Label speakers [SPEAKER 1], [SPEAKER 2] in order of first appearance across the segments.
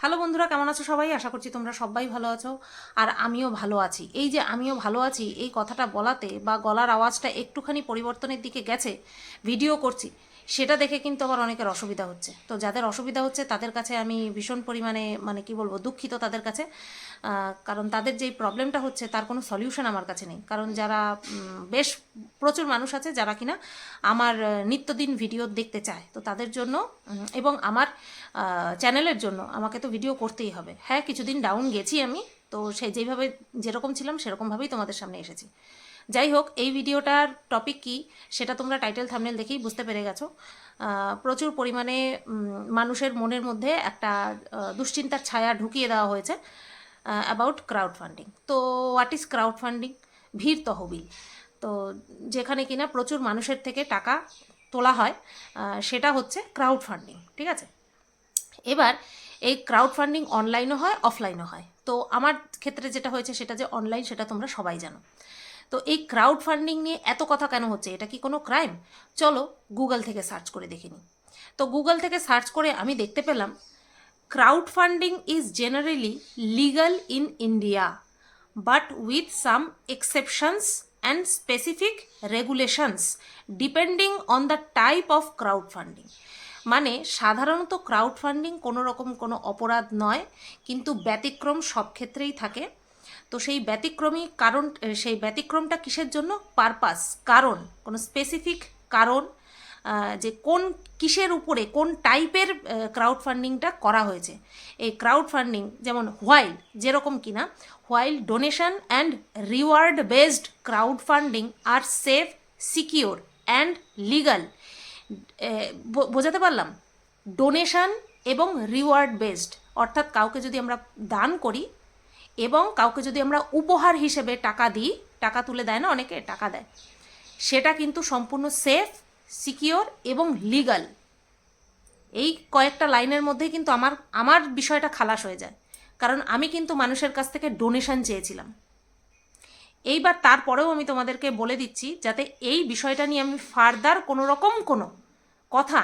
[SPEAKER 1] Hello বন্ধুরা, কেমন আছো সবাই? আশা করছি তোমরা সবাই ভালো আছো আর আমিও ভালো আছি। এই যে আমিও ভালো আছি, এই কথাটা বলাতে বা গলার আওয়াজটা একটুখানি পরিবর্তনের দিকে গেছে ভিডিও করছি, সেটা দেখে কিন্তু আবার অনেকের অসুবিধা হচ্ছে। তো যাদের অসুবিধা হচ্ছে, তাদের কাছে আমি ভীষণ পরিমাণে মানে কি বলব, দুঃখিত তাদের কাছে। কারণ তাদের যেই প্রবলেমটা হচ্ছে, তার কোনো সলিউশন আমার কাছে নেই। কারণ যারা বেশ প্রচুর মানুষ আছে যারা কিনা আমার নিত্যদিন ভিডিও দেখতে চায়। তো তাদের জন্য এবং আমার চ্যানেলের জন্য আমাকে তো ভিডিও করতেই হবে। হ্যাঁ কিছুদিন ডাউন গেছি আমি, তো সেই যেইভাবে যেরকম ছিলাম সেরকমভাবেই তোমাদের সামনে এসেছি। যাই হোক, এই ভিডিওটার টপিক কি, সেটা তোমরা টাইটেল থামনেল দেখেই বুঝতে পেরে গেছো। প্রচুর পরিমাণে মানুষের মনের মধ্যে একটা দুশ্চিন্তার ছায়া ঢুকিয়ে দেওয়া হয়েছে। অ্যাবাউট ক্রাউড ফান্ডিং তো হোয়াট ইজ ক্রাউড ফান্ডিং ভিড় তহবিল। তো যেখানে কিনা প্রচুর মানুষের থেকে টাকা তোলা হয় সেটা হচ্ছে ক্রাউড ফান্ডিং ঠিক আছে? এবার এই ক্রাউড ফান্ডিং অনলাইনও হয় অফলাইনও হয়। তো আমার ক্ষেত্রে যেটা হয়েছে সেটা যে অনলাইন সেটা তোমরা সবাই জানো। তো এই ক্রাউড ফান্ডিং নিয়ে এত কথা কেন হচ্ছে? এটা কি কোনো ক্রাইম চলো গুগল থেকে সার্চ করে দেখে নিই। তো গুগল থেকে সার্চ করে আমি দেখতে পেলাম funding is generally legal in India but with some exceptions and specific regulations depending on the type of crowdfunding. মানে সাধারণত ক্রাউড ফান্ডিং কোনো রকম কোনো অপরাধ নয়, কিন্তু ব্যতিক্রম সব ক্ষেত্রেই থাকে। তো সেই ব্যতিক্রমী কারণ, সেই ব্যতিক্রমটা কিসের জন্য? পারপাস কারণ, কোনো স্পেসিফিক কারণ যে কোন কিসের উপরে, কোন টাইপের ক্রাউড ফান্ডিংটা করা হয়েছে। এই ক্রাউড ফান্ডিং যেমন হোয়াইল যেরকম কিনা while donation and reward based crowd funding R safe secure and legal বোঝাতে পারলাম? ডোনেশন এবং রিওয়ার্ড বেসড অর্থাৎ কাউকে যদি আমরা দান করি এবং কাউকে যদি আমরা উপহার হিসেবে টাকা দিই, টাকা তুলে দেয় না, অনেকে টাকা দেয়, সেটা কিন্তু সম্পূর্ণ সেফ সিকিওর এবং লিগাল। এই কয়েকটা লাইনের মধ্যে কিন্তু আমার আমার বিষয়টা খালাস হয়ে যায়। কারণ আমি কিন্তু মানুষের কাছ থেকে ডোনেশন চেয়েছিলাম। এইবার তারপরেও আমি তোমাদেরকে বলে দিচ্ছি, যাতে এই বিষয়টা নিয়ে আমি ফার্দার কোনো রকম কোনো কথা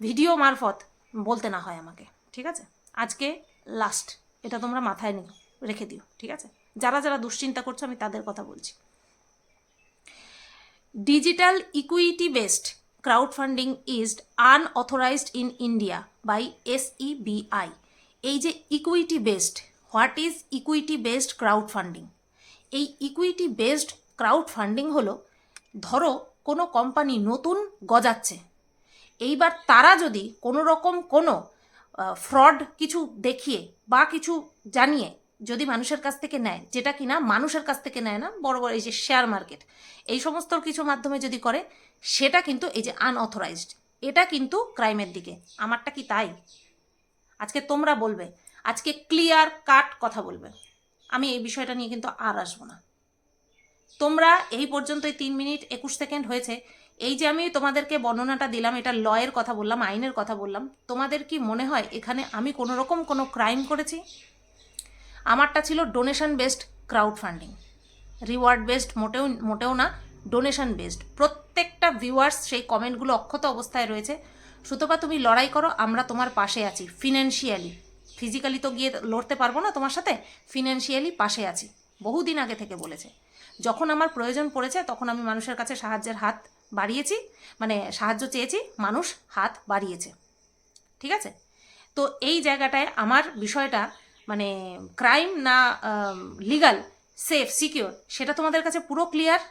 [SPEAKER 1] ভিডিও মারফত বলতে না হয় আমাকে, ঠিক আছে? আজকে লাস্ট এটা তোমরা মাথায় নিও, রেখে দিও, ঠিক আছে? যারা যারা দুশ্চিন্তা করছ, আমি তাদের কথা বলছি। Digital equity based crowd funding is unauthorized in India by SEBI এই যে equity based what is equity based crowd funding এই ইকুইটি বেসড ক্রাউড ফান্ডিং হলো, ধরো কোনো কোম্পানি নতুন গজাচ্ছে, এইবার তারা যদি কোনো রকম কোনো ফ্রড কিছু দেখিয়ে বা কিছু জানিয়ে যদি মানুষের কাছ থেকে নেয়, যেটা কিনা মানুষের কাছ থেকে নেয় না, বড় বড় এই যে শেয়ার মার্কেট এই সমস্ত কিছু মাধ্যমে যদি করে, সেটা কিন্তু এই যে আনঅথরাইজড এটা কিন্তু ক্রাইমের দিকে। আমারটা কি তাই? আজকে তোমরা বলবে, আজকে ক্লিয়ার কাট কথা বলবে। আমি এই বিষয়টা নিয়ে কিন্তু আর আসব না। তোমরা এই পর্যন্ত এই তিন মিনিট একুশ সেকেন্ড হয়েছে। এই যে আমি তোমাদেরকে বর্ণনাটা দিলাম, এটা লয়ের কথা বললাম, আইনের কথা বললাম, তোমাদের কি মনে হয় এখানে আমি কোনো রকম কোনো ক্রাইম করেছি? আমারটা ছিল donation based crowd funding reward based মোটেও মোটেও না ডোনেশন বেসড প্রত্যেকটা ভিউয়ার্স সেই কমেন্টগুলো অক্ষত অবস্থায় রয়েছে। সুতপা, তুমি লড়াই করো, আমরা তোমার পাশে আছি ফিনান্সিয়ালি ফিজিক্যালি তো গিয়ে লড়তে পারব না তোমার সাথে ফিনান্সিয়ালি পাশে আছি। বহুদিন আগে থেকে বলেছে। যখন আমার প্রয়োজন পড়েছে, তখন আমি মানুষের কাছে সাহায্যের হাত বাড়িয়েছি মানে সাহায্য চেয়েছি, মানুষ হাত বাড়িয়েছে। ঠিক আছে? তো এই জায়গাটায় আমার বিষয়টা মানে ক্রাইম না লিগাল সেফ সিকিওর সেটা তোমাদের কাছে পুরো ক্লিয়ার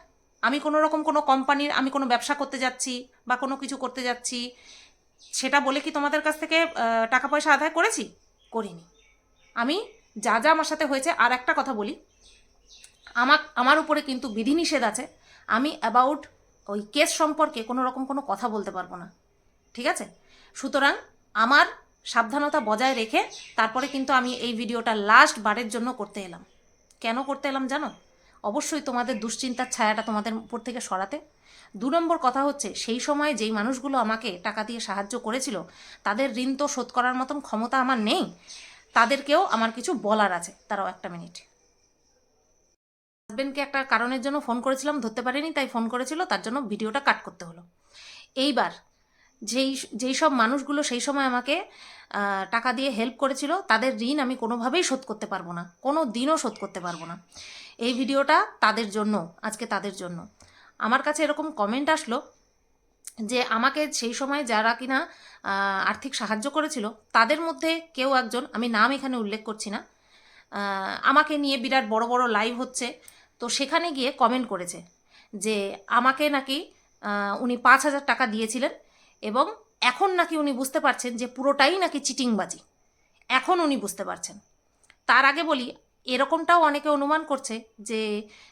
[SPEAKER 1] আমি কোনো রকম কোনো কোম্পানির আমি কোনো ব্যবসা করতে যাচ্ছি বা কোনো কিছু করতে যাচ্ছি, সেটা বলে কি তোমাদের কাছ থেকে টাকা পয়সা আদায় করেছি? করিনি। আমি যা যা আমার সাথে হয়েছে, আর একটা কথা বলি, আমার আমার উপরে কিন্তু বিধিনিষেধ আছে, আমি অ্যাবাউট ওই কেস সম্পর্কে কোনো রকম কোনো কথা বলতে পারব না, ঠিক আছে? সুতরাং আমার সাবধানতা বজায় রেখে তারপরে কিন্তু আমি এই ভিডিওটা লাস্ট বারের জন্য করতে এলাম। কেন করতে এলাম জানো? অবশ্যই তোমাদের দুশ্চিন্তার ছায়াটা তোমাদের উপর থেকে সরাতে। দু নম্বর কথা হচ্ছে, সেই সময় যেই মানুষগুলো আমাকে টাকা দিয়ে সাহায্য করেছিল, তাদের ঋণ তো শোধ করার মতন ক্ষমতা আমার নেই। তাদেরকেও আমার কিছু বলার আছে। তারাও একটা মিনিট হাজবেন্ডকে একটা কারণের জন্য ফোন করেছিলাম, ধরতে পারিনি, তাই ফোন করেছিল, তার জন্য ভিডিওটা কাট করতে হলো। এইবার যেই যেই সব মানুষগুলো সেই সময় আমাকে টাকা দিয়ে হেল্প করেছিল, তাদের ঋণ আমি কোনোভাবেই শোধ করতে পারব না। কোনো দিনও শোধ করতে পারব না। এই ভিডিওটা তাদের জন্য, আজকে তাদের জন্য। আমার কাছে এরকম কমেন্ট আসলো যে আমাকে সেই সময় যারা কিনা আর্থিক সাহায্য করেছিল, তাদের মধ্যে কেউ একজন, আমি নাম এখানে উল্লেখ করছি না আমাকে নিয়ে বিরাট বড় বড় লাইভ হচ্ছে। তো সেখানে গিয়ে কমেন্ট করেছে যে আমাকে নাকি উনি পাঁচ হাজার টাকা দিয়েছিলেন এবং এখন নাকি উনি বুঝতে পারছেন যে পুরোটাই নাকি চিটিংবাজি। এখন উনি বুঝতে পারছেন। তার আগে বলি এরকমটাও অনেকে অনুমান করছে যে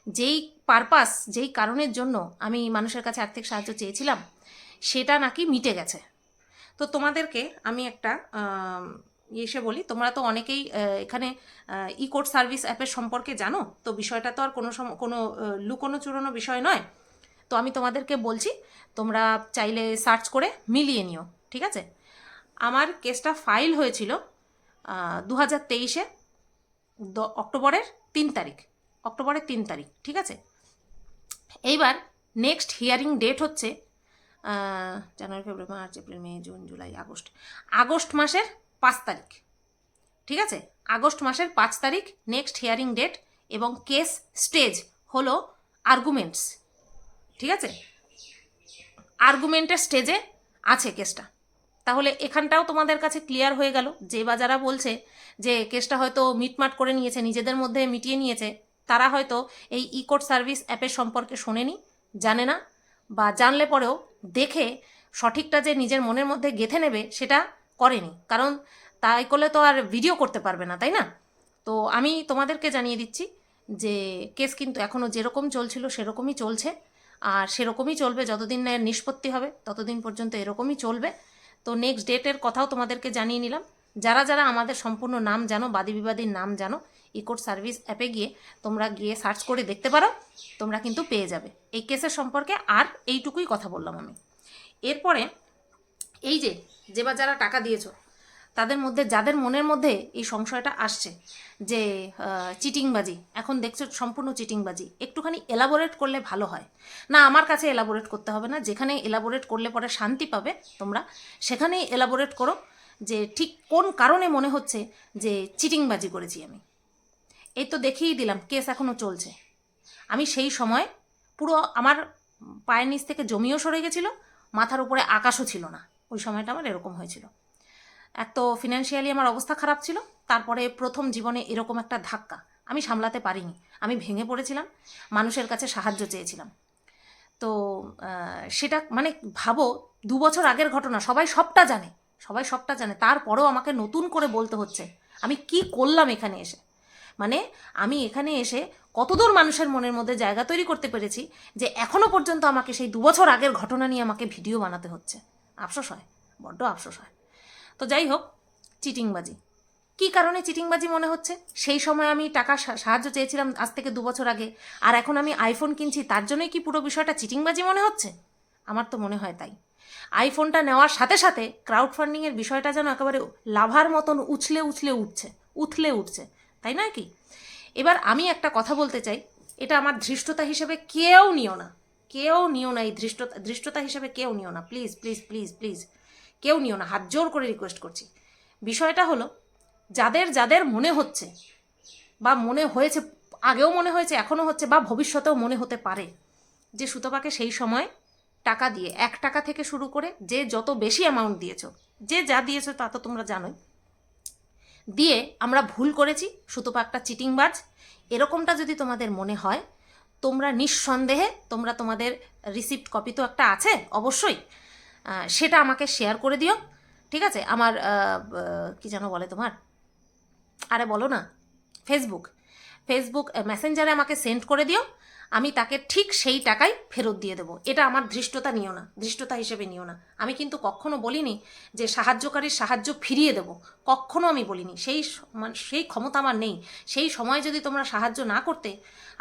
[SPEAKER 1] যেই পারপাস যেই কারণের জন্য আমি মানুষের কাছে আর্থিক সাহায্য চেয়েছিলাম সেটা নাকি মিটে গেছে। তো তোমাদেরকে আমি একটা আম, এসে বলি তোমরা তো অনেকেই এখানে ই কোড সার্ভিস অ্যাপের সম্পর্কে জানো তো বিষয়টা তো আর কোনো কোনো লুকোনো চুরোনো বিষয় নয়। তো আমি তোমাদেরকে বলছি, তোমরা চাইলে সার্চ করে মিলিয়ে নিও, ঠিক আছে? আমার কেসটা ফাইল হয়েছিল দু হাজার তেইশে অক্টোবরের তিন তারিখ, অক্টোবরের তিন তারিখ, ঠিক আছে? এইবার নেক্সট হিয়ারিং ডেট হচ্ছে January, February, March, April, May, June, July, August August মাসের পাঁচ তারিখ, ঠিক আছে? আগস্ট মাসের পাঁচ তারিখ নেক্সট হিয়ারিং ডেট এবং কেস স্টেজ হলো আর্গুমেন্টস ঠিক আছে? আর্গুমেন্টের স্টেজে আছে কেসটা তাহলে এখানটাও তোমাদের কাছে ক্লিয়ার হয়ে গেল। যে বা যারা বলছে যে কেসটা হয়তো মিটমাট করে নিয়েছে, নিজেদের মধ্যে মিটিয়ে নিয়েছে, তারা হয়তো এই ইকোট সার্ভিস অ্যাপের সম্পর্কে শোনেনি, জানে না, বা জানলে পরেও দেখে সঠিকটা যে নিজের মনের মধ্যে গেঁথে নেবে, সেটা করেনি। কারণ তাই করলে তো আর ভিডিও করতে পারবে না, তাই না? তো আমি তোমাদেরকে জানিয়ে দিচ্ছি যে কেস কিন্তু এখনও যেরকম চলছিল, সেরকমই চলছে। আর সেরকমই চলবে, যতদিন না নিষ্পত্তি হবে, ততদিন পর্যন্ত এরকমই চলবে। তো নেক্সট ডেটের কথাও তোমাদেরকে জানিয়ে নিলাম। যারা যারা আমাদের সম্পূর্ণ নাম জানো, বাদী বিবাদীর নাম জানো ইকোট সার্ভিস অ্যাপে গিয়ে তোমরা গিয়ে সার্চ করে দেখতে পারো, তোমরা কিন্তু পেয়ে যাবে। এই কেসের সম্পর্কে আর এইটুকুই কথা বললাম আমি। এরপরে এই যে যে বা যারা টাকা দিয়েছ তাদের মধ্যে, যাদের মনের মধ্যে এই সংশয়টা আসছে যে চিটিংবাজি, এখন দেখছ সম্পূর্ণ চিটিংবাজি, একটুখানি এলাবোরেট করলে ভালো হয়। না, আমার কাছে এলাবোরেট করতে হবে না, যেখানে এলাবোরেট করলে পরে শান্তি পাবে তোমরা, সেখানেই এলাবোরেট করো যে ঠিক কোন কারণে মনে হচ্ছে যে চিটিংবাজি করেছি আমি। এই তো দেখেই দিলাম, কেস এখনও চলছে। আমি সেই সময় পুরো আমার পায়ের নিচ থেকে জমিও সরে গেছিল, মাথার উপরে আকাশও ছিল না। ওই সময়টা আমার এরকম হয়েছিল। এক তো ফিনান্সিয়ালি আমার অবস্থা খারাপ ছিল, তারপরে প্রথম জীবনে এরকম একটা ধাক্কা, আমি সামলাতে পারিনি, আমি ভেঙে পড়েছিলাম, মানুষের কাছে সাহায্য চেয়েছিলাম। তো সেটা মানে ভাবো, দু বছর আগের ঘটনা, সবাই সবটা জানে, সবাই সবটা জানে, তারপরেও আমাকে নতুন করে বলতে হচ্ছে, আমি কি করলাম এখানে এসে? মানে আমি এখানে এসে কতদূর মানুষের মনের মধ্যে জায়গা তৈরি করতে পেরেছি যে এখনও পর্যন্ত আমাকে সেই দু বছর আগের ঘটনা নিয়ে আমাকে ভিডিও বানাতে হচ্ছে। আফসোস হয়, বড্ড আফসোস হয়। তো যাই হোক চিটিংবাজি। কী কারণে চিটিংবাজি মনে হচ্ছে? সেই সময় আমি টাকা সাহায্য চেয়েছিলাম আজ থেকে দু বছর আগে, আর এখন আমি আইফোন কিনছি, তার জন্যই কি পুরো বিষয়টা চিটিংবাজি মনে হচ্ছে? আমার তো মনে হয় তাই। আইফোনটা নেওয়ার সাথে সাথে ক্রাউড ফান্ডিংয়ের বিষয়টা যেন একেবারে লাভার মতন উছলে উছলে উঠছে, উথলে উঠছে, তাই নয় কি? এবার আমি একটা কথা বলতে চাই, এটা আমার ধৃষ্টতা হিসেবে কেউ নিও না, কেউ নিও না এই ধৃষ্টতা ধৃষ্টতা হিসেবে কেউ নিও না প্লিজ প্লিজ প্লিজ প্লিজ কেউ নিও না, হাত জোর করে রিকোয়েস্ট করছি। বিষয়টা হলো, যাদের যাদের মনে হচ্ছে, বা মনে হয়েছে, আগেও মনে হয়েছে, এখনও হচ্ছে, বা ভবিষ্যতেও মনে হতে পারে, যে সুতপাকে সেই সময় টাকা দিয়ে, এক টাকা থেকে শুরু করে যে যত বেশি অ্যামাউন্ট দিয়েছ, যে যা দিয়েছ তা তো তোমরা জানোই, দিয়ে আমরা ভুল করেছি, সুতপা একটা চিটিংবাজ, এরকমটা যদি তোমাদের মনে হয়, তোমরা নিঃসন্দেহে, তোমরা তোমাদের রিসিপ্ট কপি তো একটা আছে, অবশ্যই সেটা আমাকে শেয়ার করে দিও, ঠিক আছে? আমার কি যেন বলে তোমার? আরে বলো না ফেসবুক ফেসবুক মেসেঞ্জারে আমাকে সেন্ড করে দিও, আমি তাকে ঠিক সেই টাকাই ফেরত দিয়ে দেবো। এটা আমার ধৃষ্টতা নিও না, ধৃষ্টতা হিসেবে নিও না। আমি কিন্তু কখনো বলিনি যে সাহায্যকারীর সাহায্য ফিরিয়ে দেবো, কখনো আমি বলিনি। সেই মানে সেই ক্ষমতা আমার নেই। সেই সময় যদি তোমরা সাহায্য না করতে,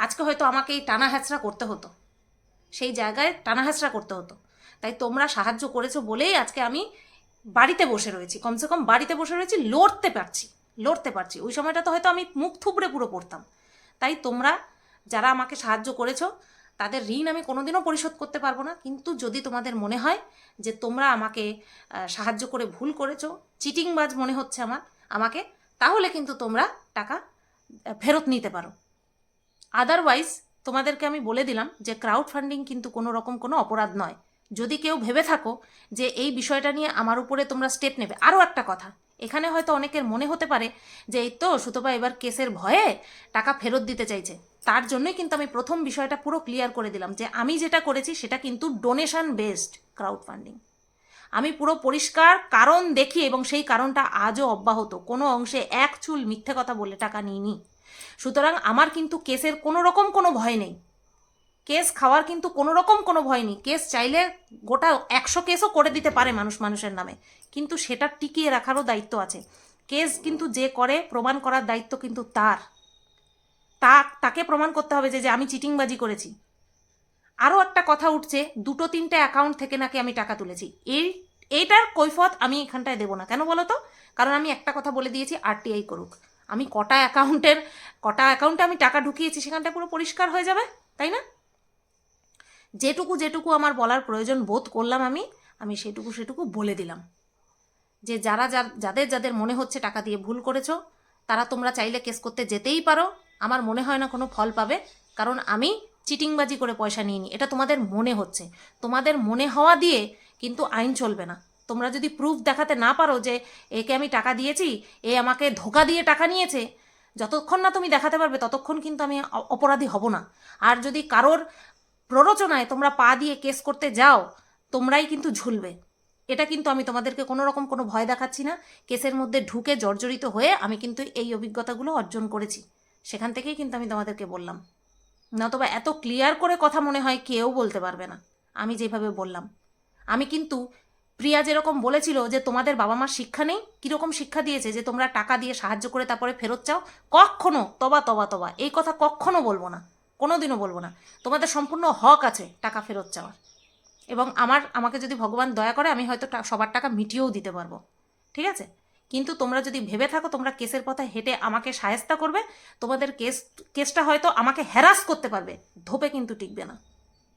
[SPEAKER 1] আজকে হয়তো আমাকে এই টানা হ্যাচড়া করতে হতো। সেই জায়গায় টানা হ্যাচড়া করতে হতো। তাই তোমরা সাহায্য করেছ বলেই আজকে আমি বাড়িতে বসে রয়েছি। কমসে কম বাড়িতে বসে রয়েছি, লড়তে পারছি লড়তে পারছি। ওই সময়টা তো হয়তো আমি মুখ থুবড়ে পুরো পড়তাম। তাই তোমরা যারা আমাকে সাহায্য করেছ, তাদের ঋণ আমি কোনোদিনও পরিশোধ করতে পারব না। কিন্তু যদি তোমাদের মনে হয় যে তোমরা আমাকে সাহায্য করে ভুল করেছ, চিটিংবাজ মনে হচ্ছে আমার, আমাকে, তাহলে কিন্তু তোমরা টাকা ফেরত নিতে পারো। আদারওয়াইজ তোমাদেরকে আমি বলে দিলাম যে ক্রাউড ফান্ডিং কিন্তু কোনো রকম কোনো অপরাধ নয়। যদি কেউ ভেবে থাকো যে এই বিষয়টা নিয়ে আমার উপরে তোমরা স্টেপ নেবে। আরও একটা কথা, এখানে হয়তো অনেকের মনে হতে পারে যে, এই তো সুতপা এবার কেসের ভয়ে টাকা ফেরত দিতে চাইছে। তার জন্যই কিন্তু আমি প্রথম বিষয়টা পুরো ক্লিয়ার করে দিলাম যে, আমি যেটা করেছি সেটা কিন্তু ডোনেশন বেসড ক্রাউড ফান্ডিং আমি পুরো পরিষ্কার কারণ দেখি এবং সেই কারণটা আজও অব্যাহত। কোনো অংশে এক চুল মিথ্যে কথা বলে টাকা নিইনি। সুতরাং আমার কিন্তু কেসের কোনো রকম কোনো ভয় নেই। কেস খাওয়ার কিন্তু কোনো রকম কোনো ভয় নেই। কেস চাইলে গোটা একশো কেসও করে দিতে পারে মানুষ মানুষের নামে। কিন্তু সেটা টিকিয়ে রাখারও দায়িত্ব আছে। কেস কিন্তু যে করে, প্রমাণ করার দায়িত্ব কিন্তু তার। তা, তাকে প্রমাণ করতে হবে যে যে আমি চিটিংবাজি করেছি। আরও একটা কথা উঠছে, দুটো তিনটে অ্যাকাউন্ট থেকে নাকি আমি টাকা তুলেছি। এই, এইটার কৈফত আমি এখানটায় দেবো না। কেন বলো তো? কারণ আমি একটা কথা বলে দিয়েছি আরটিআই করুক। আমি কটা অ্যাকাউন্টের কটা অ্যাকাউন্টে আমি টাকা ঢুকিয়েছি, সেখানটা পুরো পরিষ্কার হয়ে যাবে, তাই না? যেটুকু যেটুকু আমার বলার প্রয়োজন বোধ করলাম আমি আমি সেটুকু সেটুকু বলে দিলাম। যে যারা যা- যাদের যাদের মনে হচ্ছে টাকা দিয়ে ভুল করেছ, তারা তোমরা চাইলে কেস করতে যেতেই পারো। আমার মনে হয় না কোনো ফল পাবে, কারণ আমি চিটিংবাজি করে পয়সা নিইনি। এটা তোমাদের মনে হচ্ছে। তোমাদের মনে হওয়া দিয়ে কিন্তু আইন চলবে না। তোমরা যদি প্রুফ দেখাতে না পারো যে একে আমি টাকা দিয়েছি, এ আমাকে ধোকা দিয়ে টাকা নিয়েছে, যতক্ষণ না তুমি দেখাতে পারবে, ততক্ষণ কিন্তু আমি অপরাধী হব না। আর যদি কারোর প্ররোচনায় তোমরা পা দিয়ে কেস করতে যাও, তোমরাই কিন্তু ঝুলবে। এটা কিন্তু আমি তোমাদেরকে কোনো রকম কোনো ভয় দেখাচ্ছি না। কেসের মধ্যে ঢুকে জর্জরিত হয়ে আমি কিন্তু এই অভিজ্ঞতাগুলো অর্জন করেছি। সেখান থেকেই কিন্তু আমি তোমাদেরকে বললাম। নতবা এত ক্লিয়ার করে কথা মনে হয় কেউ বলতে পারবে না। আমি যেভাবে বললাম। আমি কিন্তু প্রিয়া যেরকম বলেছিল যে তোমাদের বাবা মার শিক্ষা নেই, কীরকম শিক্ষা দিয়েছে যে তোমরা টাকা দিয়ে সাহায্য করে তারপরে ফেরত চাও, কখনো, তবা তবা তবা, এই কথা কখনো বলব না। কোনোদিনও বলব না। তোমাদের সম্পূর্ণ হক আছে টাকা ফেরত চাওয়ার। এবং আমার, আমাকে যদি ভগবান দয়া করে, আমি হয়তো সবার টাকা মিটিয়েও দিতে পারব। ঠিক আছে? কিন্তু তোমরা যদি ভেবে থাকো, তোমরা কেসের পথে হেঁটে আমাকে সায়স্তা করবে, তোমাদের কেস, কেসটা হয়তো আমাকে হ্যারাস করতে পারবে। ধোপে কিন্তু টিকবে না।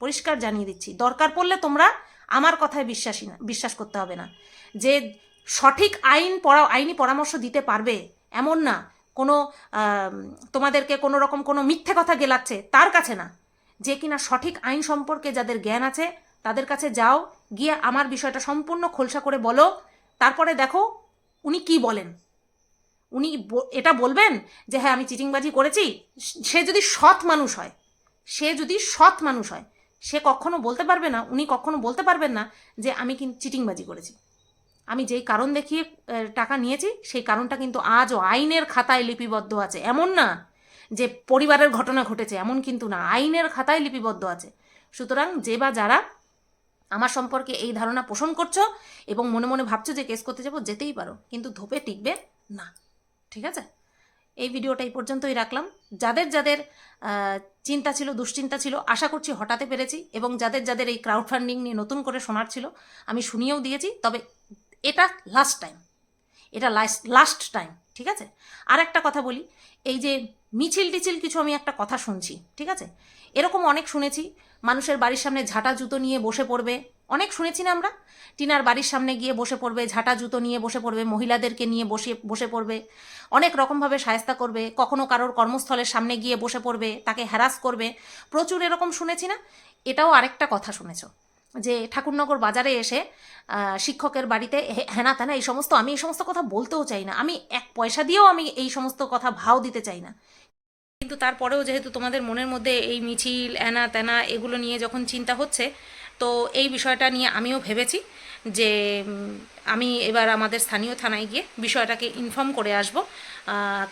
[SPEAKER 1] পরিষ্কার জানিয়ে দিচ্ছি। দরকার পড়লে তোমরা আমার কথায় বিশ্বাসী না, বিশ্বাস করতে হবে না। যে সঠিক আইন পড়া, আইনি পরামর্শ দিতে পারবে, এমন না কোনো তোমাদেরকে কোনো রকম কোনো মিথ্যে কথা গেলাচ্ছে তার কাছে না। যে কিনা সঠিক আইন সম্পর্কে যাদের জ্ঞান আছে, তাদের কাছে যাও, গিয়ে আমার বিষয়টা সম্পূর্ণ খোলসা করে বলো। তারপরে দেখো উনি কি বলেন। উনি এটা বলবেন যে হ্যাঁ আমি চিটিংবাজি করেছি। সে যদি সৎ মানুষ হয়, সে যদি সৎ মানুষ হয়, সে কখনো বলতে পারবে না, উনি কখনো বলতে পারবেন না যে, আমি কিন্তু চিটিংবাজি করেছি। আমি যেই কারণ দেখিয়ে টাকা নিয়েছি, সেই কারণটা কিন্তু আজও আইনের খাতায় লিপিবদ্ধ আছে। এমন না যে পরিবারের ঘটনা ঘটেছে, এমন কিন্তু না। আইনের খাতায় লিপিবদ্ধ আছে। সুতরাং যে বা যারা আমার সম্পর্কে এই ধারণা পোষণ করছ এবং মনে মনে ভাবছ যে কেস করতে যাব, যেতেই পারো। কিন্তু ধোপে টিকবে না। ঠিক আছে? এই ভিডিওটা এই পর্যন্তই রাখলাম। যাদের যাদের চিন্তা ছিল, দুশ্চিন্তা ছিল, আশা করছি হটাতে পেরেছি এবং যাদের যাদের এই ক্রাউড ফান্ডিং নিয়ে নতুন করে শোনার ছিল, আমি শুনিয়েও দিয়েছি। তবে এটা লাস্ট টাইম এটা লাস্ট লাস্ট টাইম ঠিক আছে? আর একটা কথা বলি, এই যে মিছিল টিছিল কিছু আমি একটা কথা শুনছি, ঠিক আছে? এরকম অনেক শুনেছি, মানুষের বাড়ির সামনে ঝাঁটা জুতো নিয়ে বসে পড়বে, অনেক শুনেছি না আমরা? টিনার বাড়ির সামনে গিয়ে বসে পড়বে, ঝাঁটা জুতো নিয়ে বসে পড়বে, মহিলাদেরকে নিয়ে বসে বসে পড়বে, অনেক রকমভাবে সায়স্তা করবে, কখনো কারোর কর্মস্থলের সামনে গিয়ে বসে পড়বে, তাকে হ্যারাস করবে, প্রচুর এরকম শুনেছি না? এটাও আরেকটা কথা শুনেছ। যে ঠাকুরনগর বাজারে এসে শিক্ষকের বাড়িতে হে- হেনা তেনা, এই সমস্ত, আমি এই সমস্ত কথা বলতেও চাই না। আমি এক পয়সা দিয়েও আমি এই সমস্ত কথা ভাও দিতে চাই না। কিন্তু তারপরেও যেহেতু তোমাদের মনের মধ্যে এই মিছিল এনা তেনা এগুলো নিয়ে যখন চিন্তা হচ্ছে, তো এই বিষয়টা নিয়ে আমিও ভেবেছি যে আমি এবার আমাদের স্থানীয় থানায় গিয়ে বিষয়টাকে ইনফর্ম করে আসব।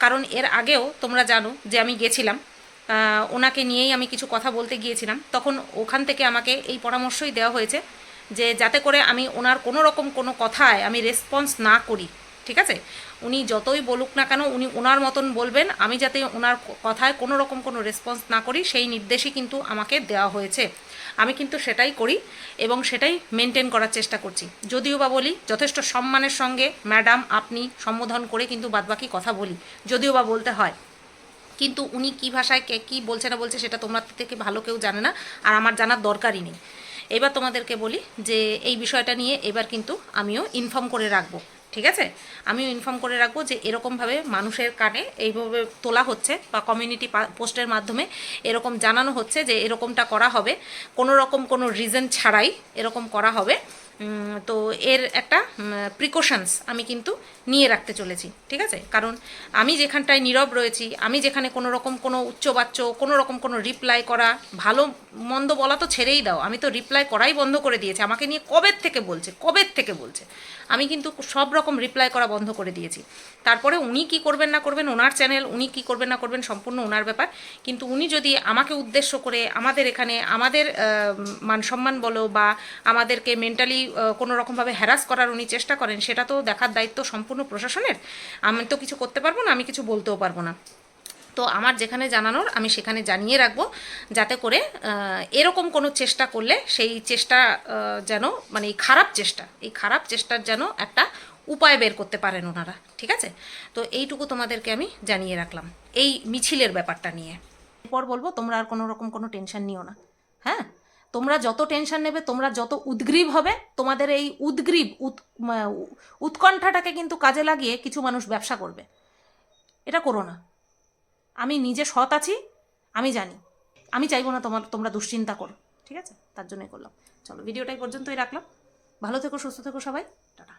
[SPEAKER 1] কারণ এর আগেও তোমরা জানো যে আমি গেছিলাম ওনাকে নিয়েই আমি কিছু কথা বলতে গিয়েছিলাম। তখন ওখান থেকে আমাকে এই পরামর্শই দেওয়া হয়েছে যে, যাতে করে আমি ওনার কোনো রকম কোনো কথায় আমি রেসপন্স না করি, ঠিক আছে? উনি যতই বলুক না কেন, উনি ওনার মতন বলবেন, আমি যাতে ওনার কথায় কোনো রকম কোনো রেসপন্স না করি, সেই নির্দেশই কিন্তু আমাকে দেওয়া হয়েছে। আমি কিন্তু সেটাই করি এবং সেটাই মেনটেন করার চেষ্টা করছি। যদিও বা বলি, যথেষ্ট সম্মানের সঙ্গে, ম্যাডাম, আপনি সম্বোধন করে কিন্তু বাদবাকি কথা বলি। যদিও বা বলতে হয়। কিন্তু উনি কী ভাষায় কে কী বলছে না বলছে সেটা তোমার থেকে ভালো কেউ জানে না, আর আমার জানার দরকারই নেই। এবার তোমাদেরকে বলি যে এই বিষয়টা নিয়ে এবার কিন্তু আমিও ইনফর্ম করে রাখব, ঠিক আছে? আমিও ইনফর্ম করে রাখব যে এরকমভাবে মানুষের কানে এইভাবে তোলা হচ্ছে বা কমিউনিটি পোস্টের মাধ্যমে এরকম জানানো হচ্ছে যে এরকমটা করা হবে, কোনো রকম কোনো রিজন ছাড়াই এরকম করা হবে। তো এর একটা প্রিকশনস আমি কিন্তু নিয়ে রাখতে চলেছি, ঠিক আছে? কারণ আমি যেখানটায় নীরব রয়েছি, আমি যেখানে কোনো রকম কোনো উচ্চবাচ্য, কোনো রকম কোনো রিপ্লাই করা, ভালো মন্দ বলা তো ছেড়েই দাও। আমি তো রিপ্লাই করাই বন্ধ করে দিয়েছি। আমাকে নিয়ে কবের থেকে বলছে কবের থেকে বলছে? আমি কিন্তু সব রকম রিপ্লাই করা বন্ধ করে দিয়েছি। তারপরে উনি কি করবেন না করবেন, ওনার চ্যানেল উনি কি করবেন না করবেন সম্পূর্ণ ওনার ব্যাপার। কিন্তু উনি যদি আমাকে উদ্দেশ্য করে আমাদের এখানে, আমাদের মান সম্মান বলো বা আমাদেরকে মেন্টালি কোনো রকমভাবে হ্যারাস করার উনি চেষ্টা করেন, সেটা তো দেখার দায়িত্ব সম্পূর্ণ প্রশাসনের। আমি তো কিছু করতে পারব না, আমি কিছু বলতেও পারব না। তো আমার যেখানে জানানোর, আমি সেখানে জানিয়ে রাখব, যাতে করে এরকম কোনো চেষ্টা করলে সেই চেষ্টা যেন মানে এই খারাপ চেষ্টা, এই খারাপ চেষ্টার যেন একটা উপায় বের করতে পারেন ওনারা, ঠিক আছে? তো এইটুকু তোমাদেরকে আমি জানিয়ে রাখলাম, এই মিছিলের ব্যাপারটা নিয়ে। এরপর বলব, তোমরা আর কোনো রকম কোনো টেনশন নিও না হ্যাঁ? তোমরা যত টেনশন নেবে, তোমরা যত উদ্গ্রীব হবে, তোমাদের এই উদ্গ্রীব, উৎ- উৎকণ্ঠাটাকে কিন্তু কাজে লাগিয়ে কিছু মানুষ ব্যবসা করবে। এটা করো না। আমি নিজে সৎ আছি, আমি জানি। আমি চাইব না তোমার, তোমরা দুশ্চিন্তা করো। ঠিক আছে? তার জন্যই করলাম। চলো ভিডিওটাই পর্যন্তই রাখলাম। ভালো থেকো, সুস্থ থেকো সবাই। টাটা।